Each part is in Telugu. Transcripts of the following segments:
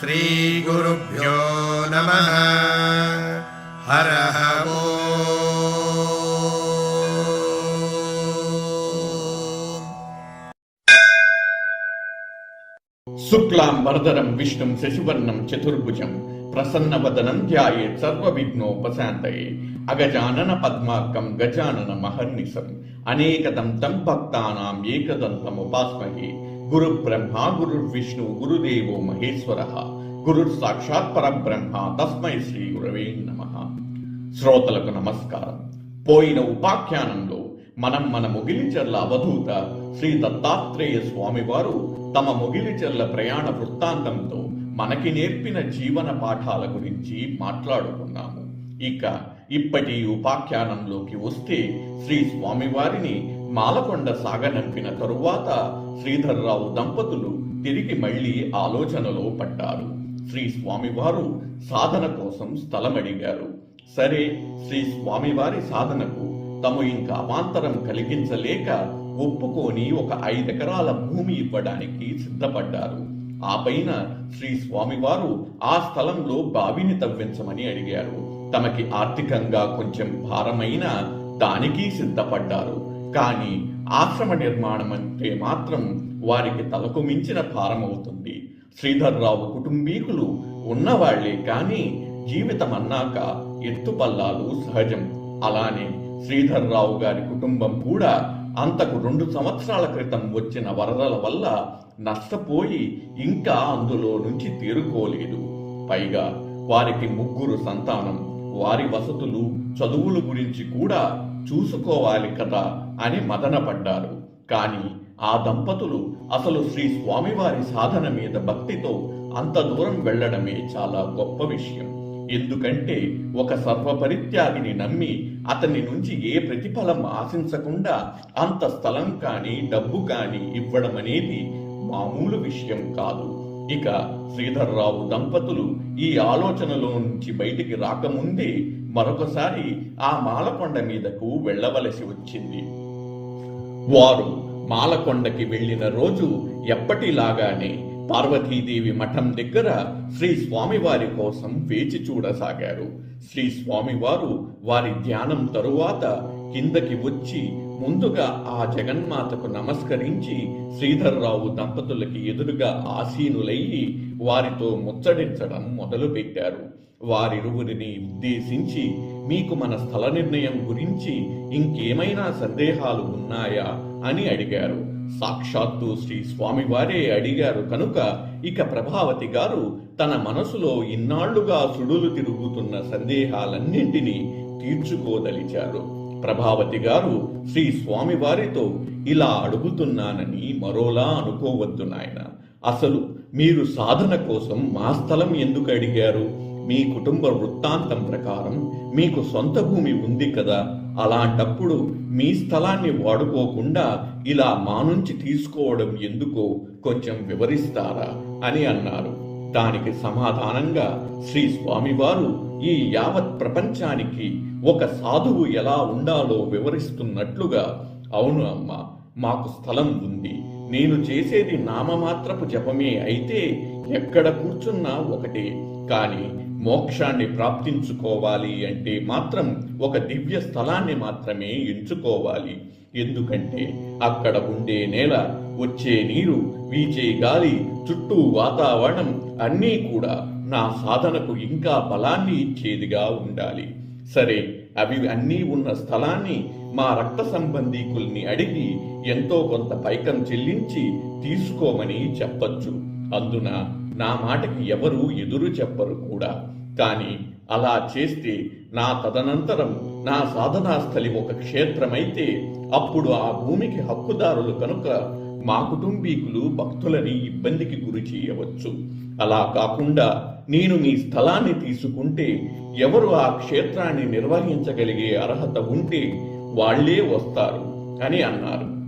श्रीगुरुभ्यो नमः हरः वो शुक्लां वरदरं विष्णुं शशिवर्णं चतुर्भुजम् ప్రసన్నవదనం ధ్యాయే సర్వవిఘ్నోపశాంతయే అగజానన పద్మాకం గజానన మహర్నిశం అనేకదం తం భక్తానాం ఏకదంతం ఉపాస్మహే గురు బ్రహ్మ గురుర్విష్ణు గురుదేవో మహేశ్వర గురుర్ సాక్షాత్ పరబ్రహ్మ తస్మై శ్రీ గురవే నమ శ్రోతలకు నమస్కారం పోయిన ఉపాఖ్యానంలో మనం మన మొగిలిచెర్ల అవధూత శ్రీ దత్తాత్రేయ స్వామివారు తమ మొగిలిచెర్ల ప్రయాణ వృత్తాంతంతో మనకి నేర్పిన జీవన పాఠాల గురించి మాట్లాడుకున్నాము. ఇక ఇప్పటి ఉపాఖ్యానంలోకి వస్తే శ్రీ స్వామివారిని మాలకొండ సాగనంపిన తరువాత శ్రీధర్రావు దంపతులు తిరిగి మళ్ళీ ఆలోచనలో పడ్డారు. శ్రీ స్వామివారు సాధన కోసం స్థలమడిగారు. సరే శ్రీ స్వామివారి సాధనకు తము ఇంకా అవాంతరం కలిగించలేక ఒప్పుకొని ఒక ఐదెకరాల భూమి ఇవ్వడానికి సిద్ధపడ్డారు. ఆ పైన శ్రీ స్వామివారు ఆ స్థలంలో బావిని తవ్వించమని అడిగారు. తమకి ఆర్థికంగా కొంచెం భారమైన దానికి సిద్ధపడ్డారు. కానీ ఆశ్రమ నిర్మాణం అంటే మాత్రం వారికి తలకు మించిన భారమవుతుంది. శ్రీధర్రావు కుటుంబీకులు ఉన్నవాళ్ళే కానీ జీవితం అన్నాక ఎత్తుపల్లాలు సహజం. అలానే శ్రీధర్రావు గారి కుటుంబం కూడా అంతకు రెండు సంవత్సరాల క్రితం వచ్చిన వరదల వల్ల నష్టపోయి ఇంకా అందులో నుంచి తేరుకోలేదు. పైగా వారికి ముగ్గురు సంతానం వారి వసతులు చదువుల గురించి కూడా చూసుకోవాలి కదా అని మదనపడ్డారు. కానీ ఆ దంపతులు అసలు శ్రీ స్వామివారి సాధన మీద భక్తితో అంత దూరం వెళ్ళడమే చాలా గొప్ప విషయం. ఎందుకంటే ఒక సర్వపరిత్యాగిని నమ్మి అతని నుంచి ఏ ప్రతిఫలం ఆశించకుండా అంత స్థలం కానీ డబ్బు కానీ ఇవ్వడం అనేది మామూలు విషయం కాదు. ఇక శ్రీధర్రావు దంపతులు ఈ ఆలోచనలో నుంచి బయటికి రాకముందే మరొకసారి ఆ మాలకొండ మీదకు వెళ్ళవలసి వచ్చింది. వారు మాలకొండకి వెళ్ళిన రోజు ఎప్పటిలాగానే పార్వతీదేవి మఠం దగ్గర శ్రీ స్వామివారి కోసం వేచి చూడసాగారు. శ్రీ స్వామివారు వారి ధ్యానం తరువాత కిందకి వచ్చి ముందుగా ఆ జగన్మాతకు నమస్కరించి శ్రీధర్రావు దంపతులకి ఎదురుగా ఆసీనులయ్యి వారితో ముచ్చడించడం మొదలుపెట్టారు. వారిరువురిని ఉద్దేశించి మీకు మన స్థల నిర్ణయం గురించి ఇంకేమైనా సందేహాలు ఉన్నాయా అని అడిగారు. సాక్షాత్తు శ్రీ స్వామివారే అడిగారు కనుక ఇక ప్రభావతి గారు తన మనసులో ఇన్నాళ్ళుగా సుడులు తిరుగుతున్న సందేహాలన్నింటినీ తీర్చుకోదలిచారు. ప్రభావతి గారు శ్రీ స్వామివారితో ఇలా అడుగుతున్నానని మరోలా అనుకోవద్దు నాయన. అసలు మీరు సాధన కోసం మా స్థలం ఎందుకు అడిగారు? మీ కుటుంబ వృత్తాంతం ప్రకారం మీకు సొంత భూమి ఉంది కదా అలాంటప్పుడు మీ స్థలాన్ని వాడుకోకుండా ఇలా మా నుంచి తీసుకోవడం ఎందుకో కొంచెం వివరిస్తారా అని అన్నారు. దానికి సమాధానంగా శ్రీ స్వామివారు ఈ యావత్ ప్రపంచానికి ఒక సాధువు ఎలా ఉండాలో వివరిస్తున్నట్లుగా అవును అమ్మ మాకు స్థలం ఉంది. నేను చేసేది నామమాత్రపు జపమే అయితే ఎక్కడ కూర్చున్నా ఒకటే. కానీ మోక్షాన్ని ప్రాప్తించుకోవాలి అంటే మాత్రం ఒక దివ్య స్థలాన్ని మాత్రమే ఎంచుకోవాలి. ఎందుకంటే అక్కడ ఉండే నేల వచ్చే నీరు వీచే గాలి చుట్టూ వాతావరణం అన్నీ కూడా నా సాధనకు ఇంకా బలాన్ని ఇచ్చేదిగా ఉండాలి. సరే అవి అన్నీ ఉన్న స్థలాన్ని మా రక్త సంబంధీకుల్ని అడిగి ఎంతో కొంత పైకం చెల్లించి తీసుకోమని చెప్పచ్చు. అందున నా మాటకి ఎవరు ఎదురు చెప్పరు కూడా. కానీ అలా చేస్తే నా తదనంతరం నా సాధనాస్థలి ఒక క్షేత్రమైతే అప్పుడు ఆ భూమికి హక్కుదారులు కనుక మా కుటుంబీకులు భక్తులని ఇబ్బందికి గురి చేయవచ్చు. అలా కాకుండా నేను మీ స్థలాన్ని తీసుకుంటే ఎవరు ఆ క్షేత్రాన్ని నిర్వహించగలిగే అర్హత ఉంటే వాళ్ళే వస్తారు అని అన్నారు.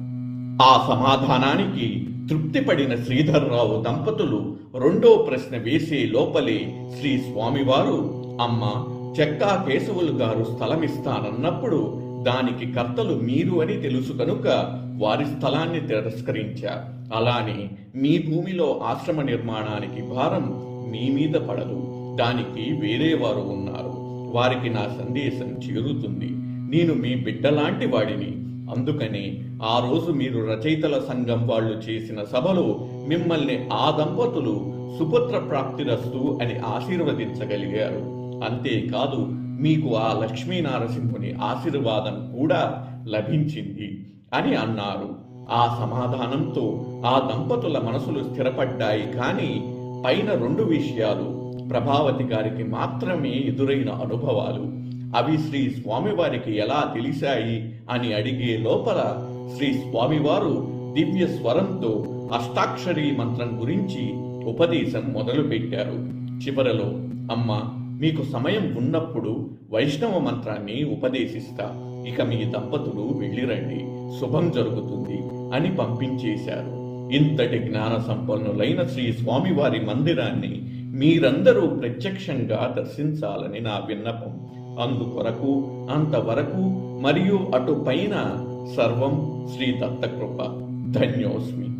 ఆ సమాధానానికి తృప్తిపడిన శ్రీధర్రావు దంపతులు రెండో ప్రశ్న వేసే లోపలే శ్రీ స్వామివారు అమ్మ చెక్కా కేశవులు గారు స్థలమిస్తానన్నప్పుడు దానికి కర్తలు మీరు అని తెలుసు కనుక వారి స్థలాన్ని తిరస్కరించారు. అలానే మీ భూమిలో ఆశ్రమ నిర్మాణానికి భారం మీ మీద పడదు. దానికి వేరే వారు ఉన్నారు. వారికి నా సందేశం చేరుతుంది. నేను మీ బిడ్డలాంటి వాడిని. అందుకని ఆ రోజు మీరు రచయితల సంఘం వాళ్ళు చేసిన సభలో మిమ్మల్ని ఆ దంపతులు సుపుత్ర ప్రాప్తిరస్తు అని ఆశీర్వదించగలిగారు. అంతేకాదు మీకు ఆ లక్ష్మీనారసింహుని ఆశీర్వాదం కూడా లభించింది అని అన్నారు. ఆ సమాధానంతో ఆ దంపతుల మనసులు స్థిరపడ్డాయి కానీ పైన రెండు విషయాలు ప్రభావతి గారికి మాత్రమే ఎదురైన అనుభవాలు. అవి శ్రీ స్వామివారికి ఎలా తెలిసాయి అని అడిగే లోపల శ్రీ స్వామివారు దివ్య స్వరంతో అష్టాక్షరీ మంత్రం గురించి ఉపదేశం మొదలుపెట్టారు. చివరలో అమ్మ మీకు సమయం ఉన్నప్పుడు వైష్ణవ మంత్రాన్ని ఉపదేశిస్తా. ఇక మీ దంపతులు వెళ్ళిరండి. శుభం జరుగుతుంది అని పంపించేశారు. ఇంతటి జ్ఞాన సంపన్నులైన శ్రీ స్వామివారి మందిరాన్ని మీరందరూ ప్రత్యక్షంగా దర్శించాలని నా విన్నపం. అందుకొరకు అంతవరకు మరియు అటు పైన సర్వం శ్రీ దత్తకృప. ధన్యోస్మి.